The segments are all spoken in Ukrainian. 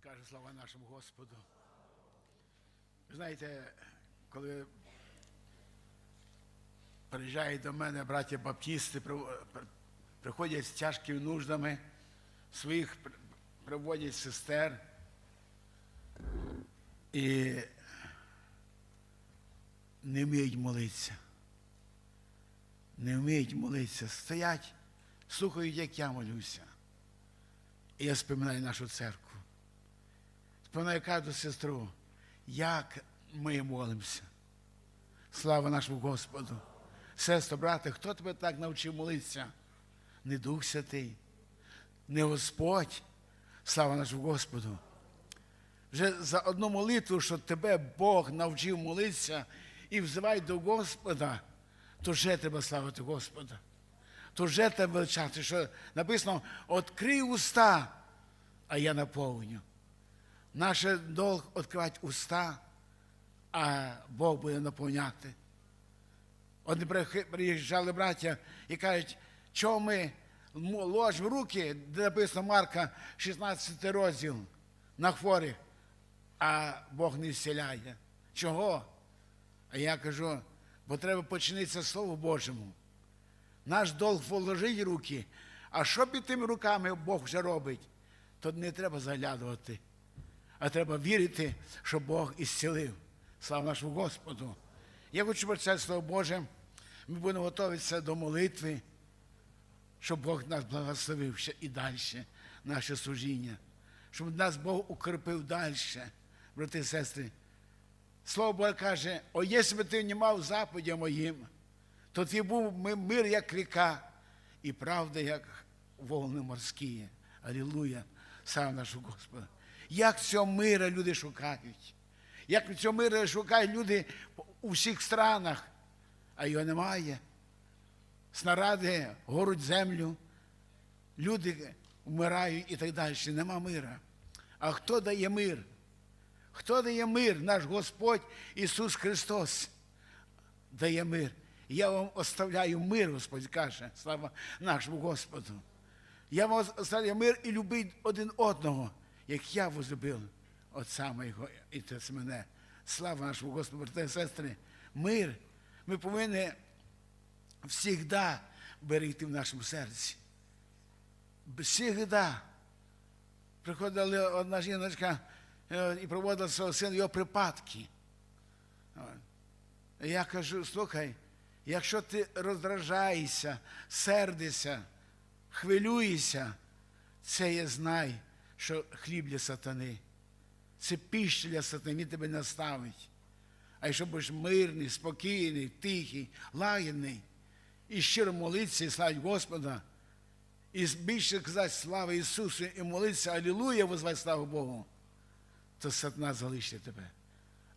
Скаже слава нашому Господу. Ви знаєте, коли приїжджають до мене браття баптісти, при- при- приходять з тяжкими нуждами, своїх приводять сестер. І не вміють молитися. Не вміють молитися. Стоять, слухають, як я молюся. І я споминаю нашу церкву. Споминаю кожну сестру, як ми молимося. Слава нашому Господу. Сестро, брате, хто тебе так навчив молитися? Не Дух Святий, не Господь. Слава нашому Господу. Вже за одну молитву, що тебе Бог навчив молитися і взивай до Господа, то вже треба славити Господа. То вже треба величати, що написано, відкрий уста, а я наповню. Наше долг відкривати уста, а Бог буде наповняти. Одні приїжджали браття і кажуть, що ми м- ложимо руки, де написано Марка, 16 розділ на хворих, а Бог не зціляє. Чого? А я кажу, бо треба починитися Слову Божому. Наш долг положити руки, а що під тими руками Бог вже робить, то не треба заглядувати, а треба вірити, що Бог ісцілив. Слава нашому Господу. Я хочу прочитати Слово Боже. Ми будемо готуватися до молитви, щоб Бог нас благословив ще і далі, наше служіння, щоб нас Бог укріпив далі, брати і сестри. Слово Боже каже, о, якщо би ти не мав заповідя моїм, то ти був мир, як ріка, і правда, як волни морські. Алілуя, слава нашого Господа. Як цього мира люди шукають? Як цього мира шукають люди у всіх странах, а його немає. Снаради горуть землю, люди вмирають і так далі. Нема мира. А хто дає мир? Хто дає мир? Наш Господь Ісус Христос дає мир. Я вам оставляю мир, Господь каже, слава нашому Господу. Я вам оставляю мир і любить один одного, як я возлюбив Отця моєго і Отець мене. Слава нашому Господу, брати і сестри, мир. Ми повинні завжди берегти в нашому серці. Всігда. Приходила одна жіночка е, і проводила свого сина його припадки. Я кажу, слухай, якщо ти роздражаєшся, сердишся, хвилюєшся, це є знай, що хліб для сатани. Це піща для сатани, він тебе не ставить. А якщо будеш мирний, спокійний, тихий, лагідний, і щиро молитися і славить Господа, і більше казати слава Ісусу і молитися, Алілуя, возвати славу Богу, то сатана залишить тебе.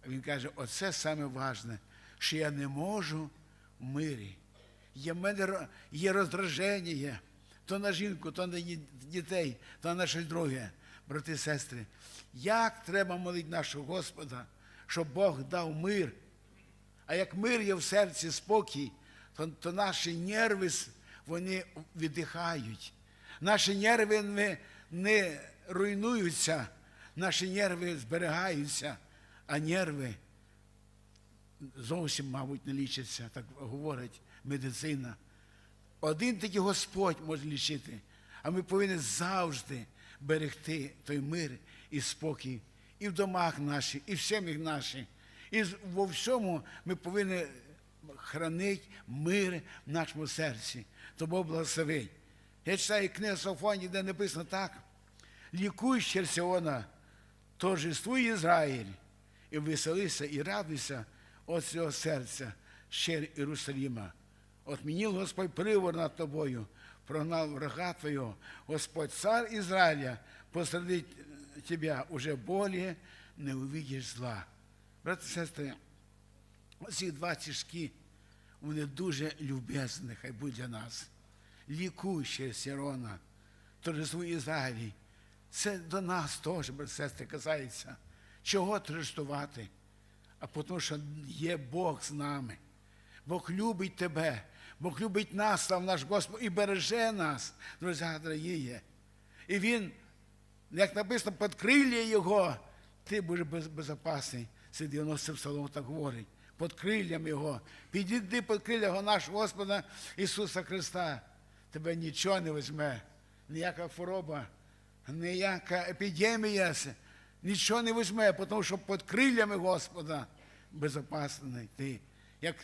А він каже, оце саме важне, що я не можу в мирі. Є в мене є роздраження, то на жінку, то на дітей, то на щось друге. Брати і сестри, як треба молити нашого Господа, щоб Бог дав мир. А як мир є в серці спокій, то, то наші нерви вони віддихають. Наші нерви не, не руйнуються, наші нерви зберігаються, а нерви зовсім, мабуть, не лічаться, так говорить медицина. Один тільки Господь може лічити, а ми повинні завжди берегти той мир і спокій і в домах наших, і в сім'ях наших. І во всьому ми повинні хранити мир в нашому серці. То Бог благословить. Я читаю книгу Софоні, де написано так. Лікуй Сіона, торжествуй Ізраїль, і веселися, і радуйся от цього серця, щир Єрусаліма. Отмінив Господь привор над тобою, прогнав врага твого. Господь цар Ізраїля, посреди тебе уже более не увидиш зла. Брати і сестри, ці два стишки, вони дуже любезні, хай будуть для нас. Лікуй ще Сірона, торжествуй Ізраїлі. Це до нас теж, брати сестри, касається. Чого торжествувати? А тому що є Бог з нами. Бог любить тебе, Бог любить нас, слав наш Господь, і береже нас, друзі дорогі. І Він як написано, під крилля Його, ти будеш без, безопасний. Це 90 псалом так говорить. Під криллям Його. Підійди під крилля Його нашого Господа Ісуса Христа. Тебе нічого не візьме, ніяка хвороба, ніяка епідемія, нічого не візьме, тому що під крилями Господа безопасний ти. Як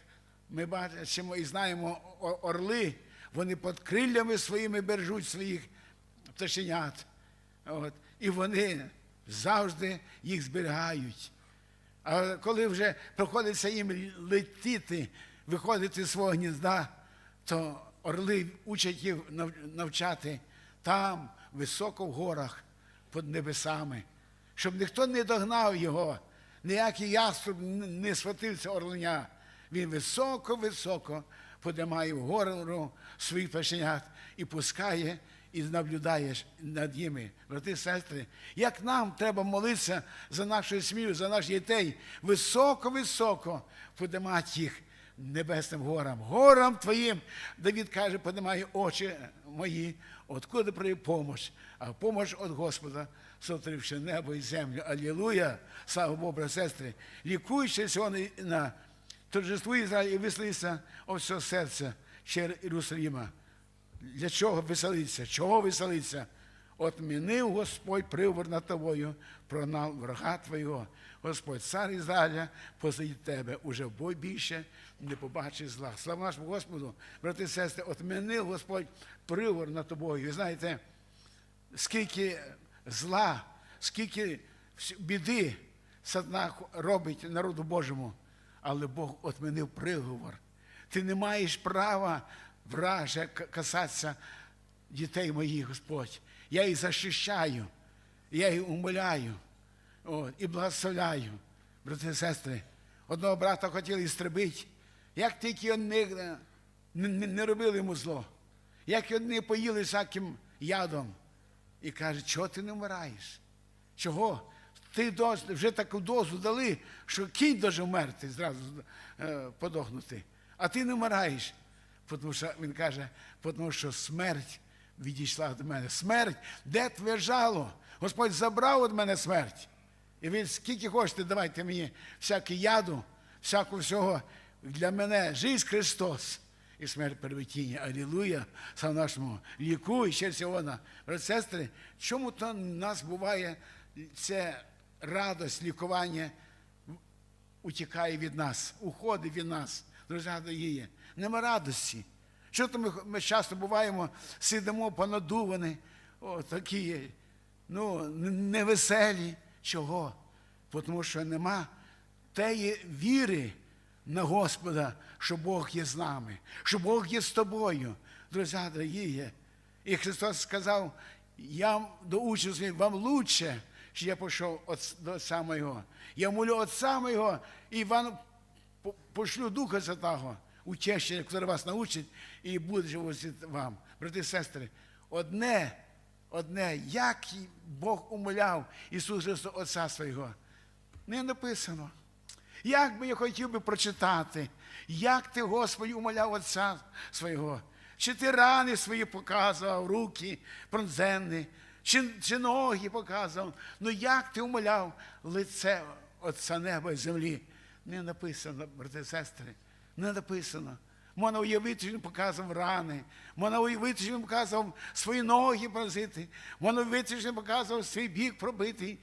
ми бачимо і знаємо орли, вони під крилями своїми бережуть своїх пташенят. От. І вони завжди їх зберігають. А коли вже приходиться їм летіти, виходити з свого гнізда, то орли учать їх навчати там, високо в горах, під небесами, щоб ніхто не догнав його, ніякий яструб не схватився орленя. Він високо-високо подимає вгору своїх пташенят і пускає, і наблюдаєш над ними, брати сестри, як нам треба молитися за нашу сім'ю, за наших дітей, високо-високо подимати їх небесним горам. Горам твоїм, Давід каже, подимає очі мої, откуда прийде помощь, а помощь від Господа, сотривши небо і землю. Алілуя! Слава Богу, брати сестри, лікуючи сьогодні на торжеству Ізраїль і веселися о все серце через Єрусалима. Для чого веселиться? Чого веселиться? Отмінив Господь привор над тобою, прогнав врага твого. Господь, цар Ізраїля, посадить тебе, уже в бой більше не побачиш зла. Слава нашому Господу, брати і сестри, отмінив Господь привор над тобою. Ви знаєте, скільки зла, скільки біди сатана робить народу Божому, але Бог отмінив приговор. Ти не маєш права враже касатися дітей моїх, Господь. Я їх захищаю, я їх умоляю от, і благословляю. Брати і сестри, одного брата хотіли істребити, як тільки вони не, не робили йому зло, як вони поїли всяким ядом. І каже, чого ти не вмираєш? Чого? Ти вже таку дозу дали, що кінь може вмерти, зразу е, подохнути. А ти не вмираєш. Тому що він каже, тому що смерть відійшла від мене. Смерть, де твоє жало? Господь забрав від мене смерть. І він скільки хочете, давайте мені всяке яду, всякого всього. Для мене жизнь Христос і смерть первітіння. Алілуя, слава нашому. Лікуй ще сьогодні. Брати, сестри, чому то нас буває це радость, лікування утікає від нас, уходить від нас, друзі дорогі. Нема радості. Що то ми, ми часто буваємо, сидимо понадувані, о, такі, ну, невеселі. Чого? Тому що нема теї віри на Господа, що Бог є з нами, що Бог є з тобою, друзі дорогі. І Христос сказав, я доучусь вам лучше, що я пішов до Отця Моєго. Я молю Отця Моєго, і вам пошлю Духа Святого, утещення, який вас научить, і буде животи вам. Брати і сестри, одне, одне, як Бог умоляв Ісус Христос Отця Свого, не написано. Як би я хотів би прочитати, як ти, Господи, умоляв Отця свого, чи ти рани свої показував, руки пронзенні, чи, чи ноги показував. Ну як ти умоляв лице Отця неба і землі? Не написано, брати і сестри, не написано. Можна уявити, що він показував рани, можна уявити, що він показував свої ноги пронзити, можна уявити, що він показував свій бік пробитий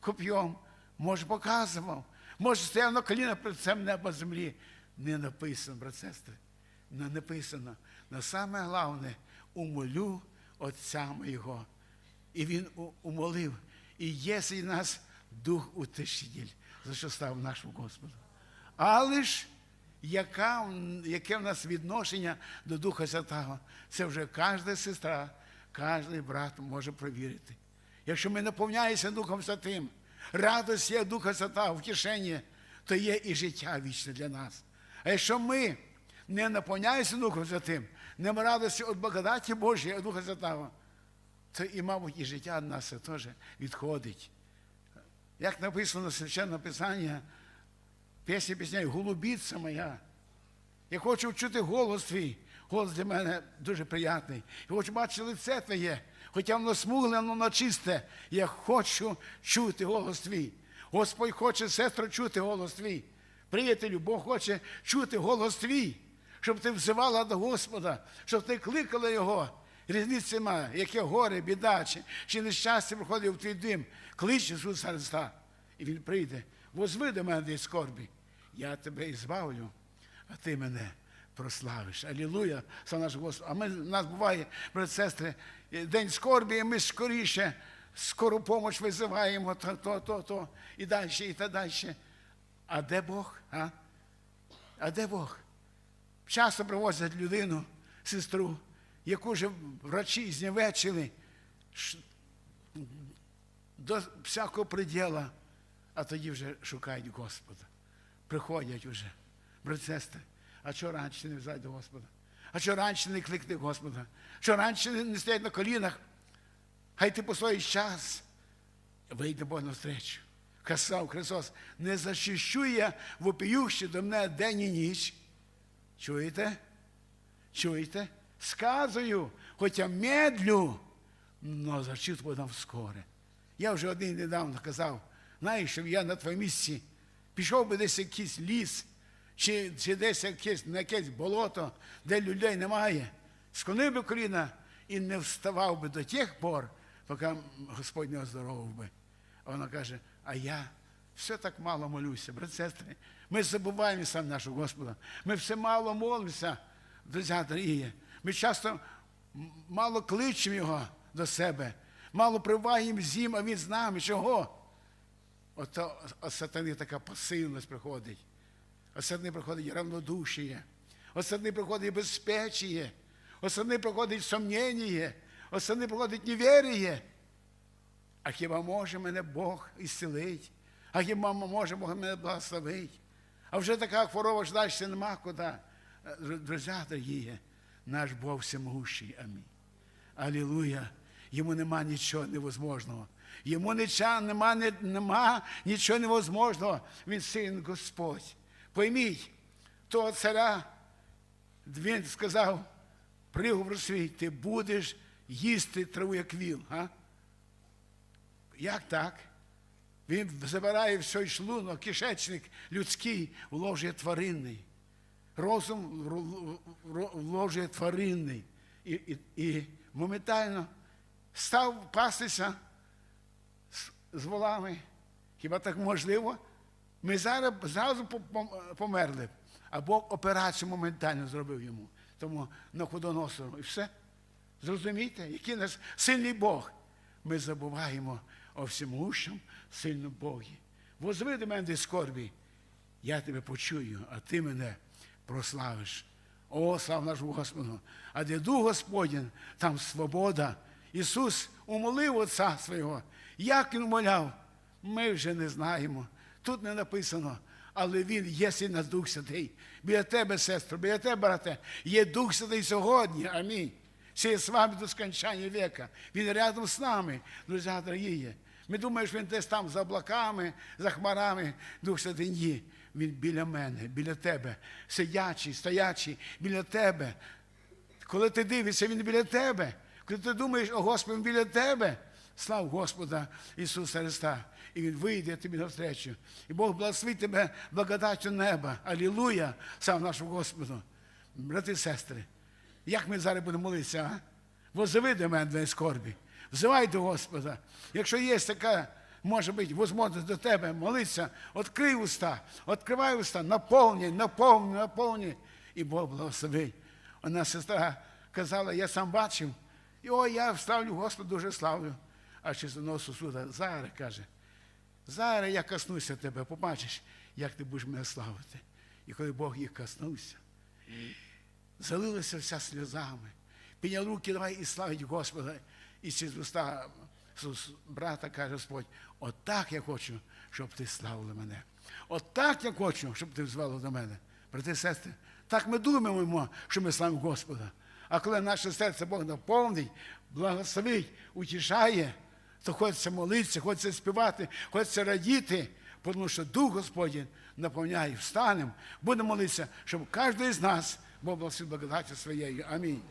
коп'єм. Може, показував. Може, стояв на коліна перед цим неба землі. Не написано, брат сестри. Не написано. На саме головне, умолю Отця моєго. І він умолив. І є сей нас дух утешитель, за що став нашому Господу. Але ж яка, яке в нас відношення до Духа Святого, це вже кожна сестра, кожен брат може провірити. Якщо ми наповняємося Духом Святим, радость є Духа Святого в кишені, то є і життя вічне для нас. А якщо ми не наповняємося Духом Святим, не радості від благодаті Божої, від Духа Святого, то і, мабуть, і життя від нас теж відходить. Як написано в Священному Писанні, пісня пісня Голубіця моя. Я хочу чути голос твій. Голос для мене дуже приятний. Я хочу бачити лице твоє. Хоча воно смугле, воно чисте. Я хочу чути голос твій. Господь хоче, сестро, чути голос твій. Приятелю, Бог хоче чути голос твій, щоб ти взивала до Господа, щоб ти кликала Його. Різниці немає, яке горе, біда, чи, чи нещастя приходить в твій дим. Клич Ісуса Христа, і Він прийде. Возви до мене десь скорбі. Я тебе ізбавлю, а ти мене прославиш. Алілуя, слава наш Господь. А ми, у нас буває, брат, сестри, день скорбі, і ми скоріше скору помощь визиваємо, то, то, то, то, і далі, і так далі. А де Бог? А? А де Бог? Часто привозять людину, сестру, яку вже врачі знівечили до всякого приділа, а тоді вже шукають Господа. Приходять уже, брат сестри, а чого раніше не взяти до Господа? А чого раніше не кликати Господа? Що раніше не- стоять на колінах? Хай ти по свій час вийде Бог навстречу. Казав Христос, не защищу я вопіющи до мене день і ніч. Чуєте? Чуєте? Сказую, хоча медлю, но зачит подам скоре. Я вже один недавно казав, знаєш, щоб я на твоєму місці пішов би десь якийсь ліс, чи, чи десь якесь, на якесь болото, де людей немає, склонив би коліна і не вставав би до тих пор, поки Господь не оздоровив би. А вона каже, а я все так мало молюся, брат, сестри. Ми забуваємо сам нашого Господа. Ми все мало молимося, друзі дорогі. Ми часто мало кличемо Його до себе, мало приваємо з ним, а він з нами. Чого? Ото от сатани така пасивність приходить. От приходить равнодушие. От сатани приходить безпечіє. От сатани приходить сомнення. От сатани приходить невір'я. А хіба може мене Бог ісцелить? А хіба може Бог мене благословить? А вже така хвороба ж далі нема куди. Е, Друзі дорогі, наш Бог всемогущий. Амінь. Алілуя. Йому нема нічого невозможного. Йому нічого, нема, нема нічого невозможного. Він син Господь. Пойміть, того царя він сказав, приговор свій, ти будеш їсти траву, як віл. А? Як так? Він забирає все шлунок, кишечник людський, вложує тваринний. Розум вложує тваринний. І, і, і моментально став пастися з, з волами. Хіба так можливо? Ми зараз зразу померли. А Бог операцію моментально зробив йому. Тому на ходоносору. І все. Зрозумійте, який наш сильний Бог. Ми забуваємо о всемогущому сильному Богі. Возви до мене скорбі, я тебе почую, а ти мене прославиш. О, слава нашому Господу! А де Дух Господень, там свобода. Ісус умолив Отця свого. Як Він моляв, ми вже не знаємо. Тут не написано, але Він є син нас Дух Святий. Біля тебе, сестро, біля тебе, брате, є Дух Святий сьогодні. Амінь. Все з вами до скончання века. Він рядом з нами, друзі дорогі. Ми думаємо, що він десь там за облаками, за хмарами, Дух Святий ні. Він біля мене, біля тебе, сидячий, стоячий, біля тебе. Коли ти дивишся, він біля тебе. Коли ти думаєш, о Господи, він біля тебе, слав Господа Ісуса Христа. І Він вийде тобі навстречу. І Бог благословить тебе благодаттю неба. Алілуя, слава нашому Господу. Брати і сестри, як ми зараз будемо молитися, а? Возови до мене скорбі. Взивай до Господа. Якщо є така, може бути, можливість до тебе молитися, відкрий уста, відкривай уста, наповни, наповни, наповни. І Бог благословить. Одна сестра казала, я сам бачив, і о, я вставлю Господу дуже славлю. А одного сусуда, зараз каже, зараз я коснуся тебе, побачиш, як ти будеш мене славити. І коли Бог їх коснувся, залилася вся сльозами. Підняв руки, давай і славить Господа. І через уста брата каже Господь, отак я хочу, щоб ти славила мене. Отак я хочу, щоб ти звала до мене. Брати і сестри, так ми думаємо, що ми славимо Господа. А коли наше серце Бог наповнить, благословить, утішає, то хочеться молитися, хочеться співати, хочеться радіти, тому що Дух Господень наповняє, встанемо, будемо молитися, щоб кожен з нас був благословив благодаттю своєю. Амінь.